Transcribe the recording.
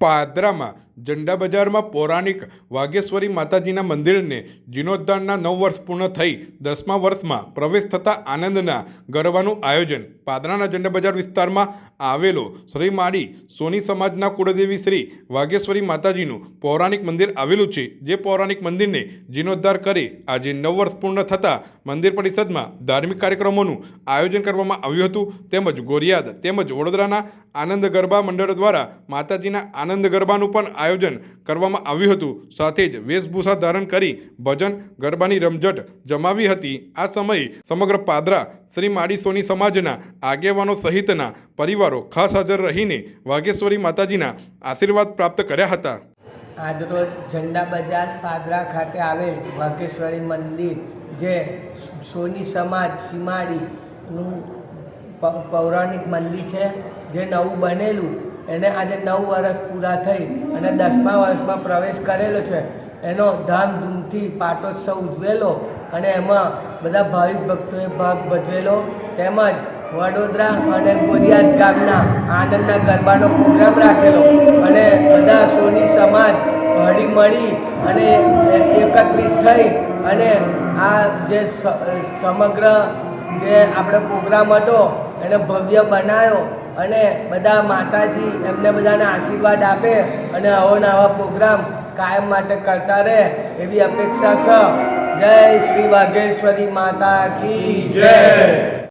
padrama. ઝંડા બજારમાં પૌરાણિક વાઘેશ્વરી માતાજીના મંદિરને જીર્ણોદ્ધારના નવ વર્ષ પૂર્ણ થઈ દસમા વર્ષમાં પ્રવેશ થતાં આનંદના ગરબાનું આયોજન પાદરાના ઝંડા બજાર વિસ્તારમાં આવેલો શ્રી માળી સોની સમાજના કુળદેવી શ્રી વાઘેશ્વરી માતાજીનું પૌરાણિક મંદિર આવેલું છે, જે પૌરાણિક મંદિરને જીર્ણોદ્ધાર કરી આજે નવ વર્ષ પૂર્ણ થતાં મંદિર પરિષદમાં ધાર્મિક કાર્યક્રમોનું આયોજન કરવામાં આવ્યું હતું. તેમજ ગોરિયાદ તેમજ વડોદરાના આનંદ ગરબા મંડળ દ્વારા માતાજીના આનંદ ગરબાનું પણ આયોજન કરવામાં આવ્યું હતું. સાથે જ વેશભૂષા ધારણ કરી ભજન ગરબાની રમઝટ જમાવી હતી. આ સમયે સમગ્ર પાદરા શ્રી માડી સોની સમાજના આગેવાનો સહિતના પરિવારો ખાસ હાજર રહીને વાઘેશ્વરી માતાજીના આશીર્વાદ પ્રાપ્ત કર્યા હતા. આજરોજ ઝંડા બજાર પાદરા ખાતે આવેલ વાઘેશ્વરી મંદિર, જે સોની સમાજ સીમાડીનું પૌરાણિક મંદિર છે, જે નવું બનેલું એને આજે નવ વર્ષ પૂરા થઈ અને દસમા વર્ષમાં પ્રવેશ કરેલો છે. એનો ધામધૂમથી પાટોત્સવ ઉજવેલો અને એમાં બધા ભાવિક ભક્તોએ ભાગ ભજવેલો. તેમજ વડોદરા અને ગોરિયાદ ગામના આનંદના ગરબાનો પ્રોગ્રામ રાખેલો. અને બધા સોની સમાજ હળી મળી અને એકત્રિત થઈ અને આ જે સમગ્ર જે આપણો પ્રોગ્રામ હતો, એને ભવ્ય બનાવ્યો અને બધા માતાજી એમને બધાને આશીર્વાદ આપે અને આવો નવા પ્રોગ્રામ કાયમ માટે કરતા રહે એવી અપેક્ષા છે. જય શ્રી વાઘેશ્વરી માતા કી જય.